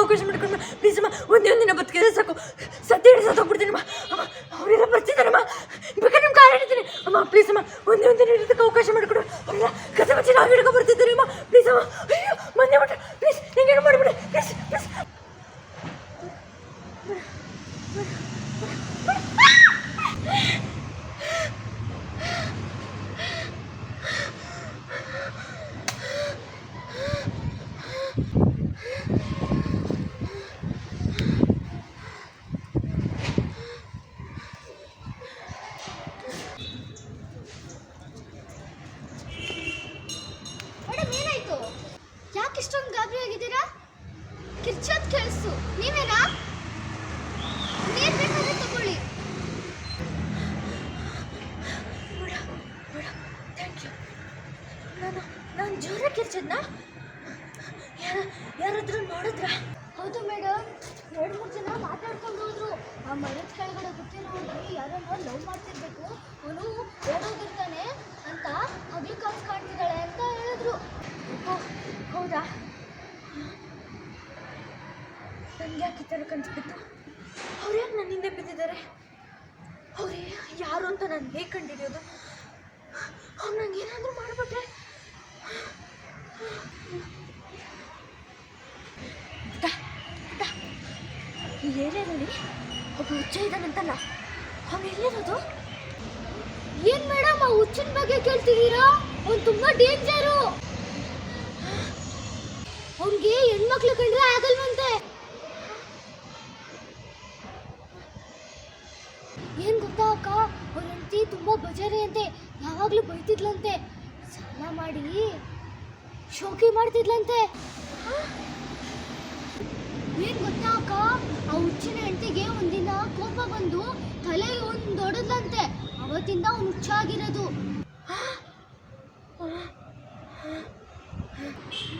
ಅವಕಾಶ ಮಾಡ್ಕೊಂಡು ಪ್ಲೀಸ್ ಅಮ್ಮ ಒಂದೇ ಒಂದಿನ ಬದುಕಿದ್ರೆ ಸಾಕು ಸತ್ಯ ಹಿಡಿದು ಸತ್ತೋಗ್ಬಿಡ್ತೀನಮ್ಮ ಅಮ್ಮ ಅವರೆಲ್ಲ ಬರ್ತಿದ್ದಾರಮ್ಮ ಬೇಕಾದ್ರೆ ನಿಮ್ಮ ಕಾರ್ ಹಿಡಿತೀನಿ ಅಮ್ಮ ಪ್ಲೀಸ್ ಅಮ್ಮ ಒಂದೇ ಒಂದಿನ ಇರೋದಕ್ಕೆ ಅವಕಾಶ ಮಾಡಿಕೊಡು ಅವರೆಲ್ಲ ಕಸ ಬಚ್ಚಿ ನಾವು ಹಿಡ್ಕೊ ಬರ್ತಿದ್ದಾರೆ ಅಮ್ಮ ಪ್ಲೀಸ್ ಅಮ್ಮ ಅಯ್ಯೋ ಮೊನ್ನೆ ಬಿಟ್ರೆ ಪ್ಲೀಸ್ ನಿಂಗೇನು ಮಾಡಿಬಿಡಿ ಪ್ಲೀಸ್ ಪ್ಲೀಸ್ ಮೇಡಮ್ ಏನಾಯ್ತು ಯಾಕೆ ಇಷ್ಟೊಂದು ಗಾಬರಿ ಆಗಿದ್ದೀರಾ ಕಿರ್ಚೋದ್ ಕೇಳಿಸ್ತು ನೀವೇನಾ ನೀರ್ ಬೇಕಾದ್ರೆ ತಗೊಳ್ಳಿ ಮೇಡಮ್ ಮೇಡಮ್ ಥ್ಯಾಂಕ್ ಯು ನಾನು ನಾನು ಜೋರಾಗಿ ಕಿರ್ಚದ್ನ ಯಾರ ಯಾರಾದ್ರೂ ನೋಡಿದ್ರಾ? ಹೌದು ಮೇಡಮ್ ಎರಡು, ಮೂರು ಜನ ಮಾತಾಡ್ಕೊಂಡು ಹೋದ್ರು. ಆ ಮರದ ಕೆಳಗಡೆ ಗೊತ್ತಿರೋ ಹುಡುಗಿ ಯಾರನ್ನ ಲವ್ ಮಾಡ್ತಿರ್ಬೇಕು. ಅವನು ಓಡೋಗಿರ್ತಾನೆ ಅಂತ ಹಗ್ಲು ಕಾಸು ಕಾಣ್ತಿದ್ದಾಳೆ ಅಂತ ಹೇಳಿದ್ರು. ಹೌದಾ? ನನಗೆ ಯಾಕೆ ಥರ ಕನ್ಸ್ಬಿತ್ತು ಅವ್ರು ಯಾಕೆ ನನ್ನ ಹಿಂದೆ ಬಿದ್ದಿದ್ದಾರೆ? ಅವ್ರೇ ಯಾರು ಅಂತ ನಾನು ಹೇಗೆ ಕಂಡಿಡಿಯೋದು ಅವ್ರು ಏನಾದರೂ ಮಾಡ್ಬಿಟ್ರೆ ಪುಟ್ಟ, ಪುಟ್ಟ, ಈ ಏರಿಯಾದಲ್ಲಿ ಒಬ್ಬ ಹುಚ್ಚ ಇದ್ದಾನಂತಲ್ಲ? ಅವ್ನು ಎಲ್ಲಿರೋದು ಏನ್ ಮೇಡಮ್, ಆ ಹುಚ್ಚಿನ ಬಗ್ಗೆ ಕೇಳ್ತಿದ್ದೀರಾ? ಅವ್ನು ತುಂಬಾ ಡೇಂಜರು. ಅವ್ನಿಗೆ ಹೆಣ್ಮಕ್ಳು ಕಂಡ್ರೆ ಆಗಲ್ವಂತೆ. ಏನ್ ಗೊತ್ತಾ ಅಕ್ಕ? ಅವ್ರ ಹೆಂಡತಿ ತುಂಬಾ ಬಜಾರಿ ಅಂತೆ. ಯಾವಾಗ್ಲೂ ಬೈತಿದ್ಲಂತೆ. ಸಾಲ ಮಾಡಿ ಶೋಕಿ ಮಾಡ್ತಿದ್ಲಂತೆ. ಏನ್ ಗೊತ್ತಾ ಅಕ್ಕ? ಆ ಹುಚ್ಚಿನ ಹೆಂಡತಿಗೆ ಒಂದಿನ ಕೋಪ ಬಂದು ತಲೆ ಒಂದು ದೊಡ್ಡದಂತೆ ಅವತ್ತಿಂದ ಅವ್ನು ಹುಚ್ಚಾಗಿರೋದು.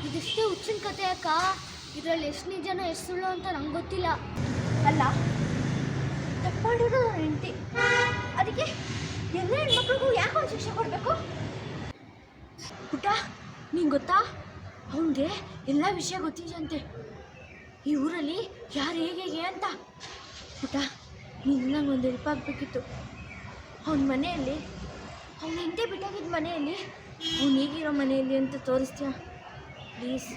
ಇದಿಷ್ಟೇ ಹುಚ್ಚಿನ ಕತೆ ಅಕ್ಕ? ಇದ್ರಲ್ಲಿ ಎಷ್ಟು ನಿಜನ ಎಷ್ಟು ಸುಳ್ಳು ಅಂತ ನಂಗೆ ಗೊತ್ತಿಲ್ಲ. ಅಲ್ಲ ತಪ್ಪಾಡಿರೋ ಹೆಂಡತಿ. ಅದಕ್ಕೆ ಎಲ್ಲ ಹೆಣ್ಮಕ್ಳಿಗೂ ಯಾಕೆ ಒಂದು ಶಿಕ್ಷೆ ಕೊಡಬೇಕು? ಪುಟ್ಟ, ನಿಂಗೆ ಗೊತ್ತಾ? ಅವನಿಗೆ ಎಲ್ಲ ವಿಷಯ ಗೊತ್ತಿದೆಯಂತೆ. ಈ ಊರಲ್ಲಿ ಯಾರು ಹೇಗೆ ಹೇಗೆ ಅಂತ. ಪುಟ್ಟ ನೀನು ನಂಗೆ ಒಂದು ಹೆಲ್ಪ್ ಆಗಬೇಕಿತ್ತು. ಅವನ ಮನೆಯಲ್ಲಿ, ಅವನ ಹೆಂಡತಿ ಬಿಟ್ಟಾಗಿದ್ದ ಮನೆಯಲ್ಲಿ, ಅವ್ನು ಹೇಗಿರೋ ಮನೆಯಲ್ಲಿ ಅಂತ ತೋರಿಸ್ತೀಯಾ? ಪ್ಲೀಸ್,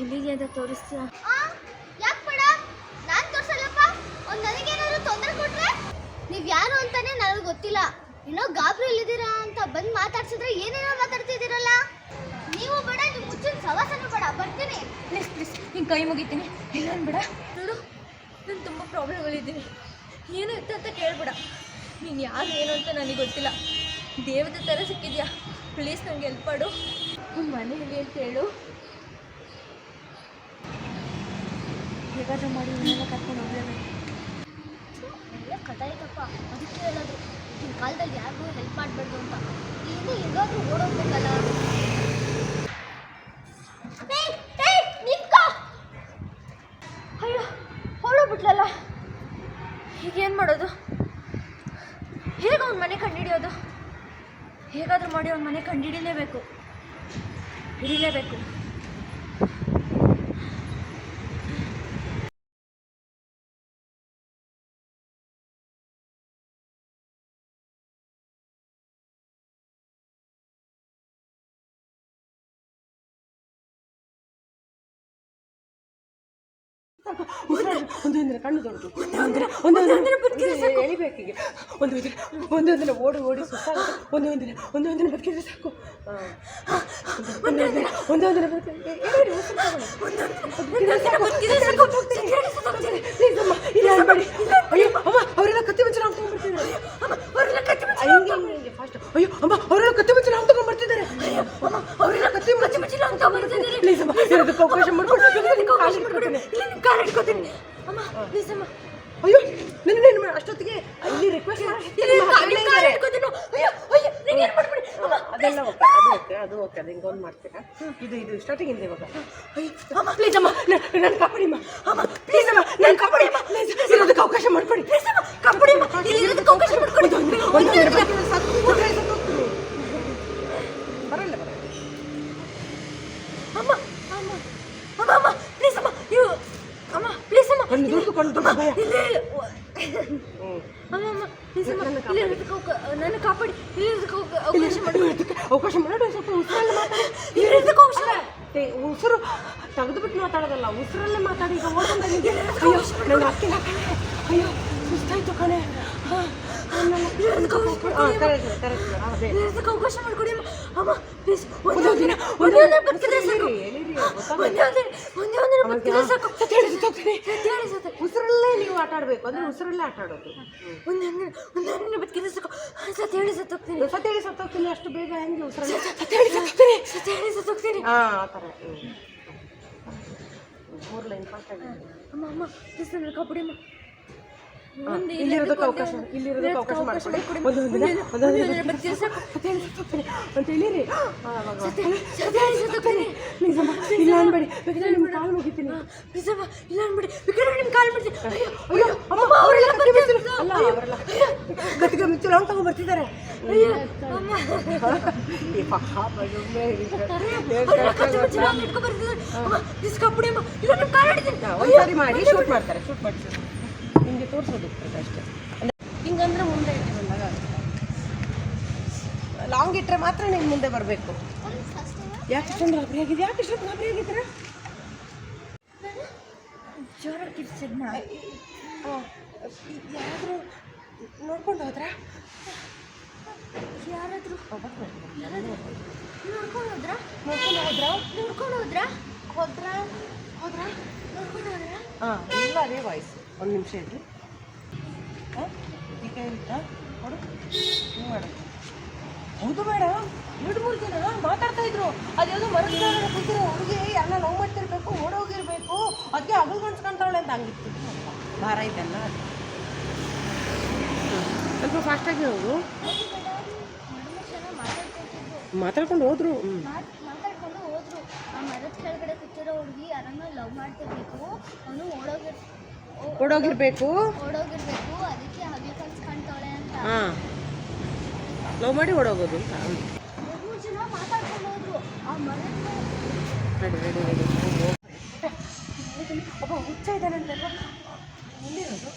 ಎಲ್ಲಿಗೆ ಅಂತ ತೋರಿಸ್ತೀಯಾ? ನೀವು ಯಾರು ಅಂತಾನೆ ನನಗೆ ಗೊತ್ತಿಲ್ಲ. ಏನೋ ಗಾಬರಿಯಲ್ಲಿದ್ದೀರಾ ಅಂತ ಬಂದು ಮಾತಾಡ್ಸಿದ್ರೆ ಏನೇನೋ ಮಾತಾಡ್ತಿದ್ದೀರಲ್ಲ? ನೀವು ಬೇಡ, ನೀವು ಮುಚ್ಚಿನ ಸವಾಸನೂ ಬೇಡ. ಬರ್ತೀನಿ. ಪ್ಲೀಸ್ ಪ್ಲೀಸ್ ನಿಂಗೆ ಕೈ ಮುಗಿತೀನಿ. ಇಲ್ಲ ಅನ್ಬೇಡ. ನೋಡು, ನಾನು ತುಂಬ ಪ್ರಾಬ್ಲಮ್ಗಳಿದ್ದೀನಿ ಏನು ಇತ್ತು ಅಂತ ಕೇಳ್ಬೇಡ. ನೀನು ಯಾರು, ಏನು ಅಂತ ನನಗೆ ಗೊತ್ತಿಲ್ಲ. ದೇವದ ಥರ ಸಿಕ್ಕಿದ್ಯಾ? ಪ್ಲೀಸ್ ನನಗೆ ಹೆಲ್ಪ್ ಮಾಡು. ನಿಮ್ಮ ಮನೆಯಲ್ಲಿ ಅಂತ ಹೇಳು. ಹೇಗಾದ್ರೂ ಮಾಡಿ ಇವನ್ನೆಲ್ಲ ಕರ್ಕೊಂಡು ಹೋಗಲೇಬೇಕು. ಎಲ್ಲ ಕಥೆ ಆಯ್ತಪ್ಪ ಅದಕ್ಕೆ ಹೇಳೋದು. ಈ ಕಾಲದಲ್ಲಿ ಯಾರಿಗೂ ಹೆಲ್ಪ್ ಮಾಡಬಾರ್ದು ಅಂತ. ಇನ್ನು ಎಲ್ಲಾದರೂ ಓಡೋಗ್ಬೇಕಲ್ಲ ಅಯ್ಯೋ ಹೊರಡೋಗ್ಬಿಟ್ಲಲ್ಲ ಈಗೇನು ಮಾಡೋದು ಹೇಗೆ ಅವ್ನ ಮನೆ ಕಂಡುಹಿಡಿಯೋದು ಹೇಗಾದರೂ ಮಾಡಿ ಅವ್ನ ಮನೆ ಕಂಡುಹಿಡಿಲೇಬೇಕು ಹಿಡಿಲೇಬೇಕು ಒಂದು ಒಂದಿನ ಕಣ್ಣು ದೊಡ್ಡದು ಒಂದೊಂದಿನ ಒಂದೊಂದಿನ ಎಳಿಬೇಕೀಗ ಒಂದು ಒಂದಿನ ಒಂದೊಂದಿನ ಓಡಿ ಓಡಿ ಸುತ್ತಾಗುತ್ತೆ ಒಂದು ಒಂದಿನ ಒಂದು ಒಂದಿನ ಬದುಕಿದ್ರೆ ಸಾಕು. ಒಂದೊಂದಿನ ಒಂದೊಂದಿನ ಅಮ್ಮ ಇಲ್ಲ ಅನ್ಬೇಡಿ. ಅಯ್ಯೋ ಅಮ್ಮ ಅವರೆಲ್ಲ ಕತ್ತಿ ಮುಚ್ಚಲ ಅಂತ ತಗೊಂಡ್ಬರ್ತಿದ್ದಾರೆ ಹಿಂಗೆ ಹಿಂಗೆ ಹಿಂಗೆ ಫಾಸ್ಟ್ ಅಯ್ಯೋ ಅಮ್ಮ ಅವರೆಲ್ಲ ಕತ್ತಿ ಮುಚ್ಚಲ ಅಂತ ತಗೊಂಡ್ಬರ್ತಿದ್ದಾರೆ ಅವರೆಲ್ಲ ಕತ್ತಿ ಮುಚ್ಚಿ ಮುಚ್ಚಿಲ ಅಂತ ಬರ್ತಿದ್ದಾರೆ ಪ್ಲೀಸ್ ಅಮ್ಮ ಇರೋದಕ್ಕೆ ಅವಕಾಶ ಮಾಡ್ಕೊಡ್ತೀನಿ ಕಾರ್ ಹಿಡ್ಕೋತೀನಿ ಅಮ್ಮ ಪ್ಲೀಸ್ ಅಮ್ಮ ನನ್ನ ಕಾಪಾಡಿ. ಅವಕಾಶ ಅವಕಾಶ ಮಾಡೋಣ ಸ್ವಲ್ಪ ಉಸಿರಲ್ಲೇ ಮಾತಾಡಿ. ಉಸಿರು ತೆಗೆದುಬಿಟ್ಟು ಮಾತಾಡೋದಲ್ಲ ಉಸಿರಲ್ಲೇ ಮಾತಾಡಿ ಈಗ ಅಯ್ಯೋ ನನ್ನ ಅಕ್ಕಿ ಅಯ್ಯೋ ಸುಸ್ತಾಯ್ತು ಕಣೆ. ಅವಕಾಶ ಮಾಡ್ಕೊಡಿ ಅಮ್ಮ. ಅಮ್ಮ ಪ್ಲೀಸ್ ಒಂದೇ ಒಂದೇ ದಿನ ಒಂದೇ ಒಂದೇ ಬದುಕಿದ್ರೆ ಸಾಕು. ಬದುಕಿದ್ರೆ ಸಾಕು ಉಸಿರಲ್ಲೇ ನೀವು ಆಟ ಆಡಬೇಕು. ಅಂದ್ರೆ ಉಸಿರಲ್ಲೇ ಆಟ ಆಡೋದು. ಒಂದೇ ಒಂದೇ ಒಂದೇ ಒಂದೇ ಬದುಕಿದ್ರೆ ಸಾಕು. ಸತ್ಯ ಹೇಳಿ ಸತ್ತು ಹೋಗ್ತೀನಿ. ಸತ್ಯ ಹೇಳಿ ಸತ್ತೋಗ್ತೀನಿ ಅಷ್ಟು ಬೇಗ ಹೆಂಗೆ ಉಸಿರಲ್ಲೇ? ಸತ್ಯ ಹೇಳಿ ಸತ್ತೋಗ್ತೀನಿ ಹೇಳಿ ಸತ್ತು ಹೋಗ್ತೀನಿ. ಆ ಥರ. ಮೂರು ಲೈನ್ ಅಮ್ಮ ಅಮ್ಮ ಪ್ಲೀಸ್ ಅಮ್ಮ. ಇಲ್ಲಿರೋದಕ್ಕೆ ಅವಕಾಶ ಇಲ್ಲಿರೋದಕ್ಕೆ ಅವಕಾಶ. ಒಂದೊಂದು ದಿನ ಒಂದೊಂದು ದಿನ ಸತ್ತೋಗ್ತೀನಿ ಅಂತ ಹೇಳಿರಿ ಇಲ್ಲ ಅನ್ಬೇಡಿ ಬೇಕಾದ್ರೆ ನಿಮ್ಮ ಕಾಲು ಮುಗಿತೀನಿ ಪ್ಲೀಸ್ ಇಲ್ಲ ಅನ್ಬಿಡಿ ಬೇಕಾದ್ರೆ ನಿಮ್ಮ ಕಾಲು ಬಿಡ್ತೀನಿ ಅಯ್ಯೋ ಅಯ್ಯೋ ಅಮ್ಮ ಅವರೆಲ್ಲ ಅಲ್ಲ ಗಟ್ಟಿಗೆ ಮಿಚ್ಚಲು ಅಂತ ಅಯ್ಯೋ ಅಮ್ಮ ಈ ಪಾಪ ಅಮ್ಮ ಇಲ್ಲ ನಿಮ್ಮ ಕಾಲು ಹಿಡಿತೀನಿ ಮಾಡಿ ಶೂಟ್ ಮಾಡ್ತಾರೆ ಶೂಟ್ ಮಾಡಿ ನಿಮಗೆ ತೋರಿಸೋದು ಅಷ್ಟೇ. ಹಿಂಗಂದ್ರೆ ಮುಂದೆ ಬಂದಾಗ ಲಾಂಗ್ ಇಟ್ಟರೆ ಮಾತ್ರ ನೀನು ಮುಂದೆ ಬರಬೇಕು. ಯಾಕೆ ಇಷ್ಟೊಂದು ಗಾಬರಿ ಆಗಿದೆ ಯಾಕೆ ಇಷ್ಟೊಂದು ಗಾಬರಿ ಆಗಿದ್ದೀರಾ? ಜೋರ ಕಿರ್ಸಿದ್ನ ಯಾರಾದರೂ ನೋಡ್ಕೊಂಡು ಹೋದ್ರಾ? ಯಾರಾದರೂ? ನೋಡ್ಕೊಂಡು ಹೋದ್ರಾ? ನೋಡ್ಕೊಂಡು ಹೋದ್ರಾ? ನೋಡ್ಕೊಂಡು ಹೋದ್ರಾ? ಹೋದ್ರಾ? ಹೋದ್ರಾ? ನೋಡ್ಕೊಂಡು ಹೋದ್ರಾ? ಹಾಂ ಎಲ್ಲ ಅದೇ ವಾಯ್ಸ್ ಒಂದು ನಿಮಿಷ ಇದ್ರಿ ಹಾಂ ಈ ಕೈ ಕೊಡು. ಹಿಂಗೆ ಮಾಡು. ಹೌದು ಮೇಡಮ್ ಎರಡು ಮೂರು ಜನ ಮಾತಾಡ್ತಾ ಇದ್ರು. ಅದ್ಯಾವುದೋ ಮರದ ಕೆಳಗಡೆ ಕೂತಿರೋ ಹುಡುಗಿ ಎಲ್ಲ ಲವ್ ಮಾಡ್ತಿರ್ಬೇಕು ಓಡೋಗಿರ್ಬೇಕು. ಅದಕ್ಕೆ ಅಗಲ್ ಗಂಟ್ಸ್ಕೊಂತಾವಳೆ ಅಂತ ಹಂಗಿತ್ತು. ಭಾರ ಇದೆಲ್ಲ ಸ್ವಲ್ಪ ಫಾಸ್ಟಾಗಿ ಹೋಗು ಮಾತಾಡ್ಕೊಂಡು ಹೋದ್ರು. ಮಾತಾಡ್ಕೊಂಡು ಹೋದ್ರು. ಆ ಮರದ ಕೆಳಗಡೆ ಕೂತಿರೋ ಹುಡುಗಿ ಯಾರನ್ನ ಲವ್ ಮಾಡ್ತಿರ್ಬೇಕು. ಅವನು ಓಡೋಗಿರ್ ಓ- ಓಡೋಗಿರ್ಬೇಕು. ಓಡೋಗಿರ್ಬೇಕು ಅದಕ್ಕೆ ಅಂತ. ಹಾಂ. ಲವ್ ಮಾಡಿ ಓಡೋಗೋದು ಅಂತ. ಮೂರು ಜನ ಮಾತಾಡ್ಕೊಂಡು ಹೋದ್ರು. ಆ ಮರದ ಒಬ್ಬ ಹುಚ್ಚ ಎಲ್ಲಿರೋದು?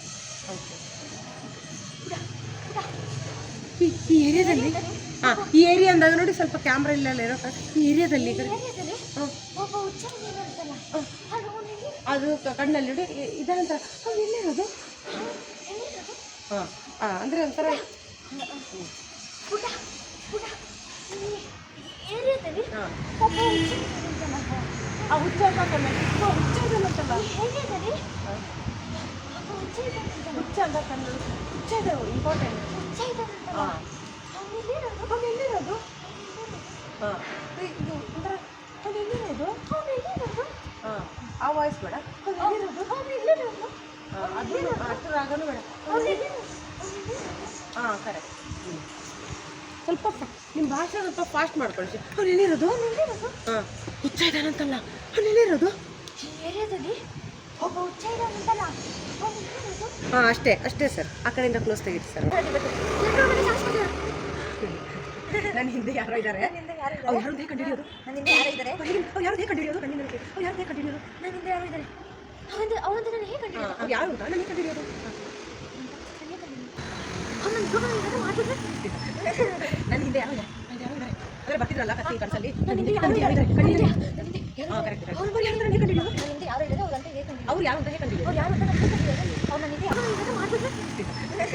ಈ ಏರಿಯಾದಲ್ಲಿ ಹಾಂ, ಈ ಏರಿಯಾ ಅಂದಾಗ ನೋಡಿ ಸ್ವಲ್ಪ ಕ್ಯಾಮ್ರಾ ಇಲ್ಲ ಇರೋ ಈ ಏರಿಯಾದಲ್ಲಿ ಅದು ಕಣ್ಣಲ್ಲಿ ನೋಡಿ ಇದಂತ ಎಲ್ಲಿರೋದು? ಹಾಂ ಹಾಂ ಅಂದರೆ ಒಂಥರ ಆ ಹುಚ್ಚ ಹುಚ್ಚ ಹುಚ್ಚ ಇಂಪಾರ್ಟೆಂಟ್ ಹಾಂ. ಇದು ಒಂಥರ ಎಲ್ಲಿರೋದು? ಹಾಂ. ಆ ವಾಯ್ಸ್ ಬೇಡ. ಎಲ್ಲಿರೋದು? ಹಾಂ ಅದು ಅಷ್ಟು ರಾಗನೂ ಬೇಡ. ಹಾಂ ಕರೆಕ್ಟ್ ಸ್ವಲ್ಪ ನಿಮ್ಮ ಭಾಷೆ ಸ್ವಲ್ಪ ಫಾಸ್ಟ್ ಮಾಡ್ಕೊಳ್ಳಿ. ಅವ್ನು ಎಲ್ಲಿರೋದು? ಹಾಂ. ಹುಚ್ಚ ಇದ್ದಾನಂತಲ್ಲ ಅವ್ನು ಎಲ್ಲಿರೋದು? ಏರಿಯಾದಲ್ಲಿ ಒಬ್ಬ ಹುಚ್ಚ ಇದ್ದಾನಂತಲ್ಲ ಹಾಂ ಅಷ್ಟೇ ಅಷ್ಟೇ ಸರ್. ಆ ಕಡೆಯಿಂದ ಕ್ಲೋಸ್ ತೆಗೀರಿ ಸರ್. ನನ್ನ ಹಿಂದೆ ಯಾರೋ ಇದ್ದಾರೆ ಅವ್ರು ಯಾರು ಹೇಗೆ ನನ್ನ ಹಿಂದೆ ಯಾರೋ ಇದ್ದಾರೆ ಅವ್ರು ಯಾರು ಹೇಗೆ ಕಂಡುಹಿಡಿಯೋದು ಕಣ್ಣಿನ ಅವ್ರು ಯಾರು ಹೇಗೆ ನನ್ನ ಹಿಂದೆ ಯಾರು ಇದ್ದಾರೆ ಅವನಿಂದ ಅವನಿಂದ ನಾನು ಹೇಗೆ ಕಂಡು ಹಾಂ ಅವ್ರು ಯಾರು ಅಂತ ನನಗೆ ಕಂಡುಹಿಡಿಯೋದು ನನ್ನ ನನ್ನ ಹಿಂದೆ ಯಾರು ಇದ್ದಾರೆ ನನ್ನ ಯಾರು ಇದ್ದಾರೆ ಅದೇ ಬರ್ತಿದ್ರಲ್ಲ ಕತ್ತಿ ಕನಸಲ್ಲಿ ನನ್ನ ಹಿಂದೆ ಯಾರು ಯಾರು ಇದ್ದಾರೆ ಇದ್ದಾರೆ ಕಣ್ಣಿನ ಹಾಂ ಕರೆಕ್ಟ್ ಅವ್ರು ಬರೀ ಯಾರು ನನಗೆ ಕಂಡುಹಿಡಿಯೋದು ಹಿಂದೆ ಯಾರು ಇದ್ದಾರೆ ಅವ್ರಂತ ಹೇಗೆ ಅವ್ರು ಯಾರು ಅಂತ ಹೇಗೆ ಕಂಡುಹಿಡಿಯೋದು ಅವ್ರು ಯಾರು ಅಂತ ನನಗೆ ಕಂಡು ಅವ್ರು ಯಾರು ನನ್ನ ಹಿಂದೆ ಯಾರು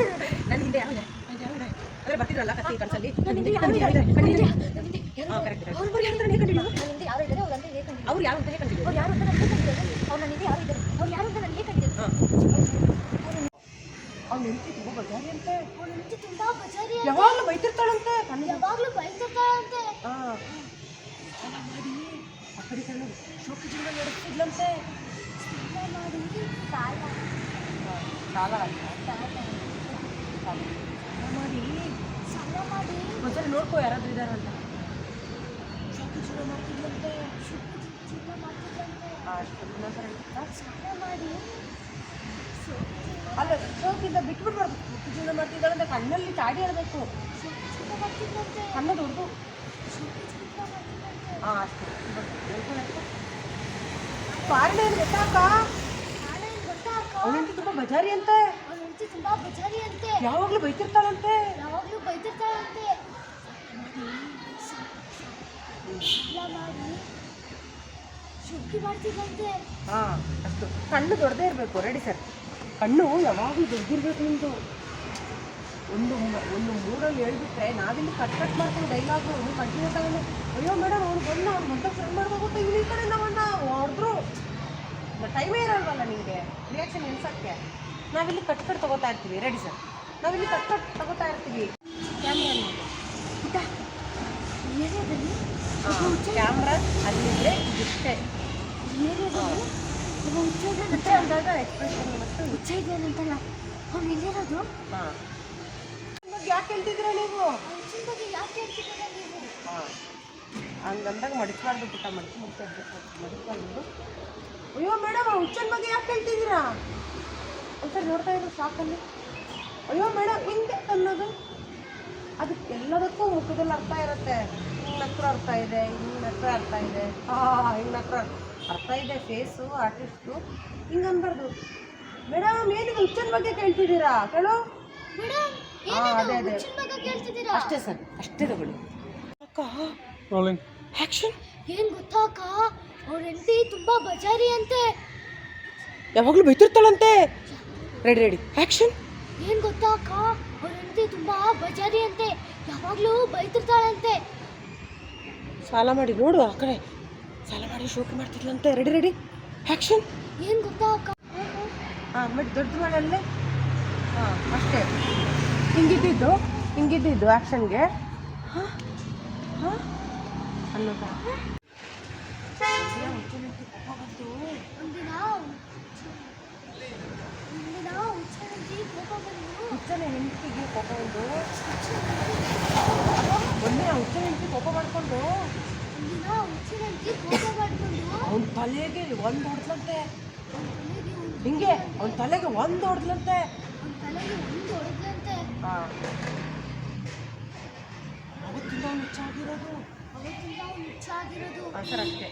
ಇದ್ದಾರೆ ನನ್ನ ಯಾರು ಇದ್ದಾರೆ ಅದೇ ಬರ್ತಿದ್ರಲ್ಲ ಕತ್ತಿ ಕನಸಲ್ಲಿ? ಅವ್ರು ಯಾರು ಅಂತ ಕಂಡುಹಿಡಿಯೋದು ಯಾರು ಇದ್ದಾರೆ ಅವ್ರಂತ ಹೇಗೆ ಅವ್ರು ಯಾರು ಅಂತ ಅವ್ರು ಯಾರು ಅಂತ ನನಗೆ ಯಾರು ಇದ್ದಾರೆ? ಅವ್ರು ಯಾರು ಅಂತ ನನಗೆ ಕಂಡು ಹಾಂ. ಅವ್ನು ಹೆಂಡತಿ ತುಂಬ ಬಜಾರಿ ಅಂತೆ. ತುಂಬಾ ಬಜಾರಿ ಯಾವಾಗಲೂ ಬೈತಿರ್ತಾಳಂತೆ ಯಾವಾಗ್ಲೂ ಬೈತಿರ್ತಾಳಂತೆ. ಆ ಕಡೆ ಕಣ್ಣು ಶೋಕಿ ಜೀವನ ನಡೆಸ್ತಿದ್ಲಂತೆ. ಸಾಲ ಸಾಲ ಅಲ್ಲ ಸಾಲ ಸಾಲ ಮಾಡಿ ಸಾಲ ಮಾಡಿ ಒಂದ್ಸರಿ ನೋಡ್ಕೋ ಯಾರಾದ್ರೂ ಇದಾರಂತ ಅಲ್ಲ ಸೋಕಿಂದ ಬಿಟ್ಬಿಡ್ಬಾರ್ದು. ಸೊಪ್ಪು ಜೀವನ ಮಾಡ್ತಿದ್ದಾಳಂತ ಕಣ್ಣಲ್ಲಿ ಚಾಡಿ ಇರಬೇಕು ಕಣ್ಣು ದೊಡ್ಡದು. ಹಾಂ ಅಷ್ಟು. ಪಾರ್ಲೆ ಏನು ಗೊತ್ತಾಕ ಅವನಂತೂ ತುಂಬ ಬಜಾರಿ ಅಂತೆ ಅವನ ಹೆಂಡತಿ ಹೆಂಡತಿ ತುಂಬಾ ಬಜಾರಿ ಅಂತೆ ಯಾವಾಗ್ಲೂ ಬೈತಿರ್ತಾಳಂತೆ. ಬೈತಿರ್ತಾಳಂತೆ ಶುದ್ಧಿ ಮಾಡ್ತಿದ್ದಂತೆ ಹಾ, ಅಷ್ಟು ಕಣ್ಣು ದೊಡ್ಡದೇ ಇರಬೇಕು ರೆಡಿ ಸರ್ ಕಣ್ಣು ಯಾವಾಗಲೂ ದೊಡ್ಡಿರ್ಬೇಕು ನಿಮ್ಮದು ಒಂದು ಒಂದು ಮೂರಲ್ಲಿ ಹೇಳ್ಬಿಟ್ರೆ ನಾವಿಲ್ಲಿ ಕಟ್ ಕಟ್ ಮಾಡ್ಕೊಂಡು ಡೈಲಾಗು ಕಂಟಿನ್ಯೂಸ್ ಆಗಿ ಅಯ್ಯೋ ಮೇಡಮ್ ಅವ್ನು ಬಂದ ಅವ್ನು ಮತ್ತೆ ಫ್ರೆಂಡ್ ಮಾಡ್ಬೇಕು ಇಲ್ಲಿ ಕಡೆ ನಾವು ಬಂದ ಹೊಡೆದ್ರು ಟೈಮೇ ಇರಲ್ವಲ್ಲ ನಿಮಗೆ ರಿಯಾಕ್ಷನ್ ಎನ್ಸಕ್ಕೆ ನಾವಿಲ್ಲಿ ಕಟ್ ಕಟ್ ತಗೋತಾ ಇರ್ತೀವಿ ರೆಡಿ ಸರ್ ನಾವಿಲ್ಲಿ ಕಟ್ ಕಟ್ ತಗೋತಾ ಇರ್ತೀವಿ ಕ್ಯಾಮ್ರಾ ಪುಟ್ಟ ಏರಿಯಾದಲ್ಲಿ ಕ್ಯಾಮ್ರಾ ಅಲ್ಲಿದ್ರೆ ಇದಿಷ್ಟೇ. ಹುಚ್ಚ ಅಂದಾಗ ಎಕ್ಸ್ಪ್ರೆಷನ್ ಮತ್ತು ಹುಚ್ಚ ಇದ್ದಾನಂತಲ್ಲ ಅವ್ನು ಎಲ್ಲಿರೋದು ಹಾಂ. ಯಾಕೆ ಹೇಳ್ತಿದ್ದೀರಾ ನೀವು ಆ ಹುಚ್ಚಿನ ಬಗ್ಗೆ ಯಾಕೆ ಹೇಳ್ತಿದ್ದೀರ ನೀವು? ಹಾಂ. ಹಂಗಂದಾಗ ಮಡಿಸ್ಬಾರ್ದು ಪುಟ್ಟ ಮಡಿಸಿ ಮುಚ್ಚಿರ್ಬೇಕು ಮಡಿಸ್ಬಾರ್ದು. ಅಯ್ಯೋ ಮೇಡಮ್ ಹುಚ್ಚನ ಬಗ್ಗೆ ಯಾಕೆ ಹೇಳ್ತಿದ್ದೀರಾ? ಒಂದ್ಸರಿ ನೋಡ್ತಾ ಇದ್ರು ಸಾಕಲ್ಲಿ ಅಯ್ಯೋ ಮೇಡಮ್ ಹಿಂಗೆ ಅನ್ನೋದು. ಅದಕ್ಕೆ ಎಲ್ಲದಕ್ಕೂ ಮುಖದಲ್ಲಿ ಅರ್ಥ ಇರುತ್ತೆ. ಹಿಂಗೆ ನಕ್ರ ಅರ್ಥ ಇದೆ ಹಿಂಗೆ ನತ್ರ ಅರ್ಥ ಇದೆ. ಹಾಂ ಹಿಂಗೆ ನಕ್ರ ಅರ್ಥ. ಇದೆ ಫೇಸು ಆರ್ಟಿಸ್ಟು ಹಿಂಗೆ ಅನ್ಬಾರ್ದು. ಮೇಡಮ್ ಏನು ಹುಚ್ಚನ ಬಗ್ಗೆ ಕೇಳ್ತಿದ್ದೀರಾ? ಕೇಳು. ಹಾ, ಅದೇ, ಅದೇ. ಅಷ್ಟೇ ಸರ್ ಅಷ್ಟೇ ತಗೊಳ್ಳಿ. ಅಕ್ಕ ರೋಲಿಂಗ್ ಆ್ಯಕ್ಷನ್ ಏನು ಗೊತ್ತಾ ಅಕ್ಕ? ಅವ್ರ ಹೆಂಡತಿ ತುಂಬ ಬಜಾರಿ ಅಂತೆ ಯಾವಾಗಲೂ ಬೈತಿರ್ತಾಳಂತೆ. ರೆಡಿ ರೆಡಿ ಆ್ಯಕ್ಷನ್ ಏನು ಗೊತ್ತಾ ಅಕ್ಕ? ಅವ್ರ ಹೆಂಡತಿ ತುಂಬಾ ಬಜಾರಿ ಅಂತೆ ಯಾವಾಗಲೂ ಬೈತಿರ್ತಾಳಂತೆ. ಸಾಲ ಮಾಡಿ ನೋಡು ಆ ಕಡೆ. ಸಾಲ ಮಾಡಿ ಶೋಕಿ ಮಾಡ್ತಿದ್ಲಂತೆ. ರೆಡಿ ರೆಡಿ ಆ್ಯಕ್ಷನ್ ಏನು ಗೊತ್ತಾ ಅಕ್ಕ? ಹಾಂ ಮತ್ತೆ ದೊಡ್ಡ ಮಾಡಲ್ಲೇ? ಹಾಂ ಅಷ್ಟೇ. ಹಿಂಗಿದ್ದಿದ್ದು ಹಿಂಗಿದ್ದಿದ್ದು ಆ್ಯಕ್ಷನ್ಗೆ ಹಾಂ? ಹಾಂ? ಅನ್ನೋದಾ? ಹುಚ್ಚನೆ ಹೆಂಡತಿಗೆ ಕೋಪ ಒಂದು ಒಂದೇ ಹುಚ್ಚನೆ ಹೆಂಡತಿ ಕೋಪ ಮಾಡ್ಕೊಂಡು. ಅವನ ತಲೆಗೆ ಒಂದು ಒಂದ್- ಹಿಂಗೆ ಅವನ ತಲೆಗೆ ಒಂದು ಹೊಡೆದ್ಲಂತೆ. ಹಾಂ. ಅವತ್ತಿಂದ ಅವನು ಹುಚ್ಚಾಗಿರೋದು ಹಾಂ ಸರ್ ಅಷ್ಟೇ.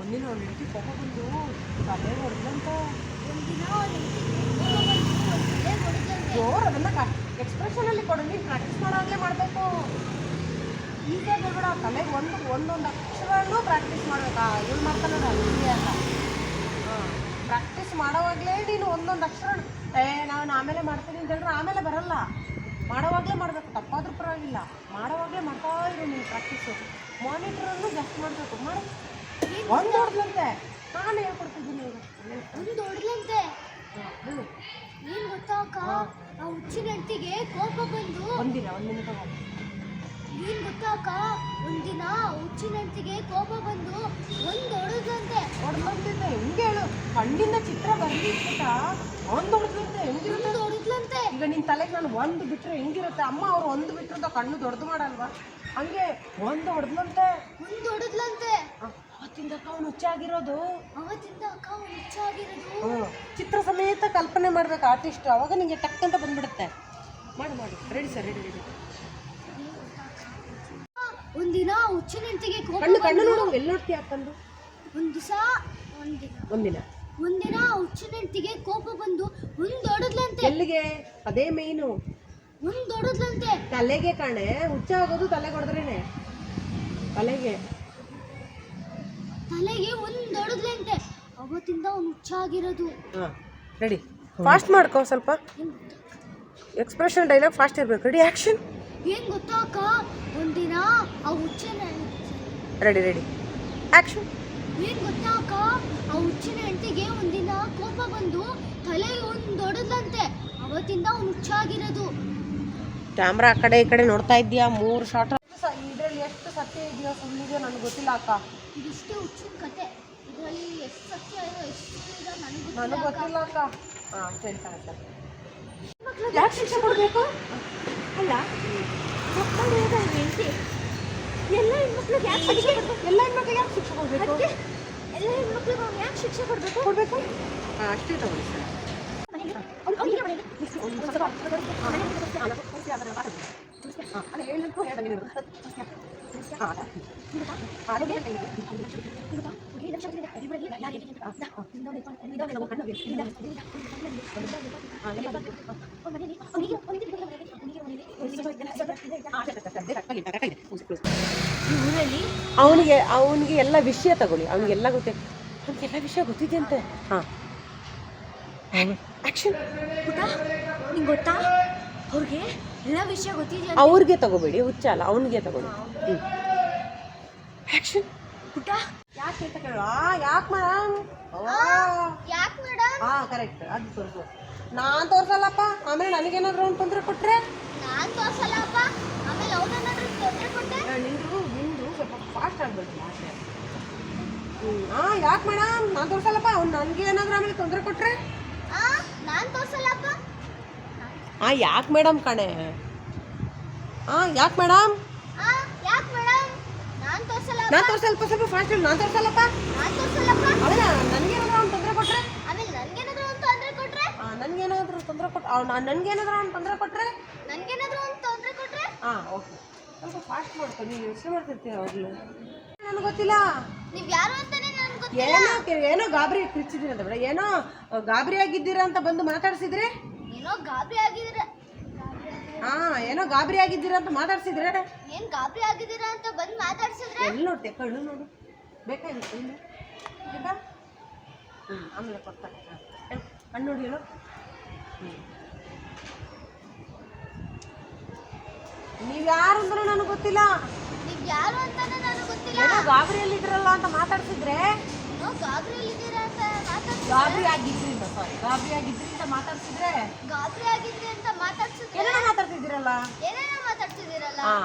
ಒಂದಿನ ಅವ್ನ ಹೆಂಡತಿ ಕೋಪ ಬಂದು ಅವ್ನ್ ತಲೆಗೆ ಜೋರ್ ಅದನ್ನ ಎಕ್ಸ್ಪ್ರೆಷನ್ ಅಲ್ಲಿ ಕೊಡು. ನೀನು ಪ್ರಾಕ್ಟೀಸ್ ಮಾಡೋವಾಗಲೇ ಮಾಡಬೇಕು. ಈಗ ಬೇಡ ತಲೆಗೆ ಒಂದು ಒಂದೊಂದು ಅಕ್ಷರನೂ ಪ್ರಾಕ್ಟೀಸ್ ಮಾಡಬೇಕಾ? ಏನು ಮಾಡ್ತಾನೆ ಅಲ್ಲಿ ಅಂತ. ಹಾಂ ಪ್ರಾಕ್ಟೀಸ್ ಮಾಡೋವಾಗಲೇ ನೀನು ಒಂದೊಂದು ಅಕ್ಷರ ಏ ನಾನು ಆಮೇಲೆ ಮಾಡ್ತೀನಿ ಅಂತ ಹೇಳಿದ್ರೆ ಆಮೇಲೆ ಬರಲ್ಲ. ಮಾಡೋವಾಗಲೇ ಮಾಡಬೇಕು ತಪ್ಪಾದ್ರೂ ಪರವಾಗಿಲ್ಲ. ಮಾಡೋವಾಗಲೇ ಮಾಡ್ತಾ ಇರು ನೀನು ಪ್ರಾಕ್ಟೀಸು ಮಾನಿಟ್ರನ್ನು ಜಾಸ್ತಿ ಮಾಡಬೇಕು. ಮಾಡು. ಒಂದು ಹೊಡ್ದಂತೆ ನಾನು ಹೇಳ್ಕೊಡ್ತಿದ್ದೀನಿ ಒಂದು ಹೊಡೆದ್ಲಂತೆ ಏನು ಹೇಳು ಏನ್ ಗೊತ್ತಾ ಅಕ್ಕ? ಆ ಹುಚ್ಚಿನ ಕೋಪ ಬಂದು ಒಂದಿನ ಒಂದಿನ ತಗೋ. ಏನ್ ಗೊತ್ತಾಕ ಅಕ್ಕ? ಒಂದಿನ ಆ ಹುಚ್ಚಿನ ಹೆಂಡತಿಗೆ ಕೋಪ ಬಂದು ಒಂದು ಹೊಡೆದಂತೆ ಹೊಡೆದಂತಿದ್ದೆ ಹೆಂಗೆ ಹೇಳು? ಕಣ್ಣಿಂದ ಚಿತ್ರ ಬರ್ಲಿಕ್ಕಿಂತ ಒಂದು ಹೊಡೆದಂತೆ ಹೆಂಗಿರುತ್ತೆ? ಹೊಡೆದ್ಲಂತೆ ಈಗ ನಿನ್ನ ತಲೆಗೆ ನಾನು ಒಂದು ಬಿಟ್ರೆ ಹೆಂಗಿರುತ್ತೆ? ಅಮ್ಮ ಅವ್ರು ಒಂದು ಬಿಟ್ರಂತ ಕಣ್ಣು ದೊಡ್ಡದು ಮಾಡಲ್ವಾ? ಹಂಗೆ ಒಂದು ಹೊಡೆದ್ಲಂತೆ ಒಂದು ಹೊಡೆದ್ಲಂತೆ ಅವತ್ತಿಂದ ಅವನು ಹುಚ್ಚಾಗಿರೋದು. ಅವತ್ತಿಂದ ಅಕ್ಕ ಅವನು ಹುಚ್ಚಾಗಿರೋದು. ಚಿತ್ರ ಸಮೇತ ಕಲ್ಪನೆ ಮಾಡ್ಬೇಕು ಆರ್ಟಿಸ್ಟ್. ಅವಾಗ ನಿಂಗೆ ಟಕ್ ಅಂತ ಬಂದ್ಬಿಡುತ್ತೆ. ಮಾಡಿ ಮಾಡಿ. ರೆಡಿ ಸರ್ ರೆಡಿ ರೆಡಿ ಒಂದಿನ ಹುಚ್ಚು ಹುಚ್ಚಿನ ಹೆಂಡತಿಗೆ ಕೋಪ ಕಣ್ಣು ಕಣ್ಣು ಬಂದು ನೋಡು ಎಲ್ಲಿ ನೋಡ್ತೀಯ ಒಂದ್ ದಿವಸ ಒಂದಿನ. ಒಂದಿನ. ಒಂದಿನ ನಿಂತಿಗೆ ಕೋಪ ಬಂದು ಒಂದು ಹೊಡೆದ್ಲಂತೆ ಎಲ್ಲಿಗೆ? ಅದೇ ಮೇಯ್ನು ಒಂದು ಹೊಡೆದ್ಲಂತೆ ತಲೆಗೆ ಕಾಣೆ ಹುಚ್ಚ ಆಗೋದು ತಲೆಗೆ ಹೊಡೆದ್ರೇನೆ. ತಲೆಗೆ. ತಲೆಗೆ ಒಂದು ಹೊಡೆದ್ಲಂತೆ ಅವತ್ತಿಂದ ಅವನು ಹುಚ್ಚ ಆಗಿರೋದು. ಹಾಂ ರೆಡಿ ಫಾಸ್ಟ್ ಮಾಡ್ಕೋ ಸ್ವಲ್ಪ. ಎಕ್ಸ್ಪ್ರೆಷನ್ ಡೈಲಾಗ್ ಫಾಸ್ಟ್ ಇರಬೇಕು. ರೆಡಿ ಆ್ಯಕ್ಷನ್ ಏನ್ ಗೊತ್ತಾ ಅಕ್ಕ? ಒಂದಿನ ಆ ಹುಚ್ಚಿನ ರೆಡಿ ರೆಡಿ. ಆಕ್ಷನ್ ಏನ್ ಗೊತ್ತಾ ಅಕ್ಕ? ಆ ಹುಚ್ಚಿನ ಹೆಂಡತಿಗೆ ಒಂದಿನ ಕೋಪ ಬಂದು ತಲೆ ಒಂದು ದೊಡ್ಡದಂತೆ ಅವತ್ತಿಂದ ಅವ್ನು ಹುಚ್ಚಾಗಿರೋದು. ಕ್ಯಾಮ್ರಾ ಆ ಕಡೆ ಈ ಕಡೆ ನೋಡ್ತಾ ಇದ್ದೀಯಾ? ಮೂರು ಶಾರ್ಟ್ ಇದರಲ್ಲಿ ಎಷ್ಟು ಸತ್ಯ ಇದೆಯೋ ಸುಳ್ಳಿದೆಯೋ ನನಗೆ ಗೊತ್ತಿಲ್ಲ ಅಕ್ಕ. ಇದಿಷ್ಟು ಹುಚ್ಚಿನ ಕತೆ. ಇದರಲ್ಲಿ ಎಷ್ಟು ಸತ್ಯ ಇದೆಯೋ ಎಷ್ಟು ಇದೆಯೋ ನನಗೆ ನನಗೆ ಗೊತ್ತಿಲ್ಲ ಅಕ್ಕ. ಹಾಂ ಹೇಳ್ತಾನೆ ಸರ್ ಯಾಕೆ ಶಿಕ್ಷೆ ಕೊಡಬೇಕು? ಅಲ್ಲ ಮಕ್ಕಳು ಇರೋದು ಹೆಂಡತಿ ಎಲ್ಲ ಹೆಣ್ಮಕ್ಳಿಗೆ ಯಾಕೆ ಶಿಕ್ಷೆ ಕೊಡ್ಬೇಕು ಎಲ್ಲ ಹೆಣ್ಮಕ್ಳಿಗೆ ಯಾಕೆ ಶಿಕ್ಷೆ ಕೊಡಬೇಕು ಅದಕ್ಕೆ ಎಲ್ಲ ಹೆಣ್ಮಕ್ಳಿಗೆ ಅವ್ನು ಯಾಕೆ ಶಿಕ್ಷೆ ಕೊಡಬೇಕು ಕೊಡಬೇಕು ಹಾಂ ಅಷ್ಟೇ ತಗೊಳ್ಳಿ ಸರ್ ಮನೆಗೆ ಅವ್ನು ಅವ್ನಿಗೆ ಅವನಿಗೆ ಎಲ್ಲ ವಿಷಯ ತಗೊಳ್ಳಿ. ಅವನಿಗೆಲ್ಲ ಗೊತ್ತೆ. ಅವನಿಗೆಲ್ಲ ವಿಷಯ ಗೊತ್ತಿದೆಯಂತೆ ಹಾಂ. ಆ್ಯಕ್ಷನ್ ಪುಟ ನಿಂಗೆ ಗೊತ್ತಾ? ಅವ್ರಿಗೆ ಎಲ್ಲ ವಿಷಯ ಗೊತ್ತಿದೆ ಅವ್ರಿಗೆ ತಗೋಬೇಡಿ ಹುಚ್ಚ ಅಲ್ಲ ಅವನಿಗೆ ತಗೊಳ್ಳಿ. ಹ್ಞೂ ಆ್ಯಕ್ಷನ್ ಪುಟ ಯಾಕೆ ಅಂತ ಕೇಳು? ಯಾಕೆ ಮೇಡಮ್ ಯಾಕೆ ಮೇಡಮ್ ಹಾಂ ಕರೆಕ್ಟ್ ಅದು ತೋರಿಸು. ನಾನು ತೋರಿಸಲ್ಲಪ್ಪ? ಆಮೇಲೆ ನನಗೇನಾದರೂ ಒಂದು ತೊಂದರೆ ಕೊಟ್ಟರೆ ನಿಂದು ನಿಂದು ಸ್ವಲ್ಪ ಫಾಸ್ಟ್ ಆಗಬೇಕು ಮಾತೇ ಹಾಂ ಯಾಕೆ ಮೇಡಮ್ ನಾನು ತೋರಿಸಲ್ಲಪ್ಪ. ಅವ್ನು ನನಗೆ ಏನಾದರೂ ಆಮೇಲೆ ತೊಂದರೆ ಕೊಟ್ಟರೆ ಆ ನಾನ್ ತೋರ್ಸಲ್ಲಪ್ಪ ಹಾಂ ಯಾಕೆ ಮೇಡಮ್ ಕಣೆ? ಹಾಂ ಯಾಕೆ ಮೇಡಮ್ ನಾನ್ ತೋರಿಸಲ್ಪ ಸ್ವಲ್ಪ ಫಾಸ್ಟ್ ಹೇಳಿ. ನಾನು ತೋರಿಸಲ್ಲಪ್ಪ? ನನಗೇನಾದರೂ ಅವ್ನು ತೊಂದರೆ ಕೊಟ್ಟರೆ ನನ್ಗೇನಾದ್ರೂ ತೊಂದರೆ ಕೊಟ್ರೆ? ನನಗೇನಾದರೂ ತೊಂದರೆ ಕೊಟ್ಟು ಅವ್ನು ನನಗೇನಾದರೂ ಅವ್ನು ತೊಂದರೆ ಕೊಟ್ಟರೆ ನನ್ಗೇನಾದ್ರೂ ಒಂದು ತೊಂದರೆ ಕೊಟ್ರೆ ಹಾಂ ಓಕೆ ಸ್ವಲ್ಪ ಫಾಸ್ಟ್ ಮಾಡ್ಕೊ ನೀವು ಯೋಚನೆ ಮಾಡ್ತಿರ್ತೀರಾ ಅವಾಗಲೂ ನನಗೆ ಗೊತ್ತಿಲ್ಲ. ನೀವು ಯಾರು ಅಂತಾನೆ ನನ್ಗೆ ಗೊತ್ತಿಲ್ಲ. ಏನೋ ಕೆ- ಏನೋ ಗಾಬರಿ ಕಿರ್ಚಿದ್ದೀರ ಅಂತ ಬೇಡ. ಏನೋ ಗಾಬರಿ ಆಗಿದ್ದೀರಾ ಅಂತ ಬಂದು ಮಾತಾಡ್ಸಿದ್ರೆ? ಏನೋ ಗಾಬರಿ ಆಗಿದಿರ. ಹಾ ಏನೋ ಗಾಬರಿ ಆಗಿದ್ದೀರಾ ಅಂತ ಮಾತಾಡ್ಸಿದ್ರೆ? ಏನ್ ಗಾಬರಿ ಆಗಿದ್ದೀರಾ ಅಂತ ಬಂದು ಮಾತಾಡ್ಸಿದ್ರೆ? ಎಲ್ಲಿ ನೋಡ್ತೆ ಕಣ್ಣು ನೋಡು. ಬೇಕಾಗಿತ್ತು ಇಲ್ಲ ಹ್ಞೂ ಆಮೇಲೆ ಕೊಡ್ತಾರೆ ಕಣ್ಣು ನೋಡಿ ಹೇಳು. ಹ್ಞೂ ಯಾರು ಅಂದ್ರೆ ನನಗೆ ಗೊತ್ತಿಲ್ಲ. ನೀವ್ ಯಾರು ಅಂತಾನೆ ನನಗೆ ಗೊತ್ತಿಲ್ಲ. ಏನೋ ಗಾಬರಿಯಲ್ಲಿದ್ರಲ್ಲ ಅಂತ ಮಾತಾಡ್ತಿದ್ರೆ ಏನೋ ಗಾಬರಿಯಲ್ಲಿ ಇದ್ದೀರಾ ಅಂತ ಮಾತಾಡ್ಸಿದ್ರೆ? ಗಾಬರಿ ಆಗಿದ್ರಿಂದ ಸಾರಿ ಗಾಬರಿ ಆಗಿದ್ರಿಂದ ಮಾತಾಡ್ಸಿದ್ರೆ? ಗಾಬರಿ ಆಗಿದ್ರಿ ಅಂತ ಮಾತಾಡ್ತಿದ್ದೀರಲ್ಲ? ಏನೇನೋ ಮಾತಾಡ್ತಿದ್ದೀರಲ್ಲ? ಹಾ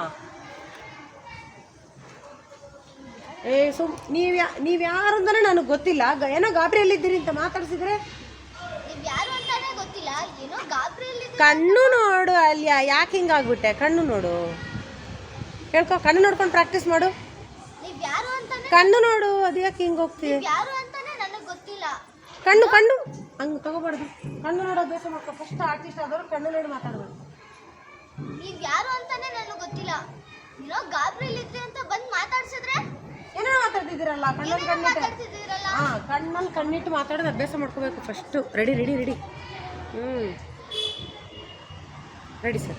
ಏ ಸುಮ್ ನೀವು ನೀವು ಯಾರು ನನಗೆ ಗೊತ್ತಿಲ್ಲ. ಏನೋ ಗಾಬರಿಯಲ್ಲಿದ್ದೀರಿ ಅಂತ ಮಾತಾಡ್ಸಿದ್ರೆ ಕಣ್ಣು ನೋಡು ಅಲ್ಲಿ ಯಾಕೆ ಹಿಂಗಾಗ್ಬಿಟ್ಟೆ? ಕಣ್ಣು ನೋಡು. ಹೇಳ್ಕೊ ಕಣ್ಣು ನೋಡ್ಕೊಂಡು ಪ್ರಾಕ್ಟೀಸ್ ಮಾಡು. ಕಣ್ಣು ನೋಡು ಅದು ಯಾಕೆ ಹಿಂಗೆ ಹೋಗ್ತೀವಿ ಯಾರು ಅಂತಾನೆ ನನಗೆ ಗೊತ್ತಿಲ್ಲ. ಕಣ್ಣು ಕಣ್ಣು. ಹಂಗೆ ತಗೋಬಾರ್ದು. ಕಣ್ಣು ನೋಡೋ ಅಭ್ಯಾಸ ಮಾಡ್ಕೊ. ಫಸ್ಟ್ ಆರ್ಟಿಸ್ಟ್ ಆದವರು ಕಣ್ಣು ನೋಡಿ ಮಾತಾಡಬೇಕು. ನೀವು ಯಾರು ಅಂತಾನೆ ನನಗೆ ಗೊತ್ತಿಲ್ಲ. ಏನೋ ಇದ್ರಿ ಅಂತ ಬಂದು ಮಾತಾಡ್ಸಿದ್ರೆ? ಏನೋ ಮಾತಾಡ್ತಿದ್ದೀರಲ್ಲ ಕಣ್ಣಲ್ಲಿ ಕಣ್ಣಿಟ್ಟು ಹಾಂ ಹಾ ಕಣ್ಣಲ್ಲಿ ಕಣ್ಣಿಟ್ಟು ಮಾತಾಡೋದು ಅಭ್ಯಾಸ ಮಾಡ್ಕೋಬೇಕು ಫಸ್ಟು ರೆಡಿ ರೆಡಿ ರೆಡಿ ಹ್ಞೂ ರೆಡಿ ಸರ್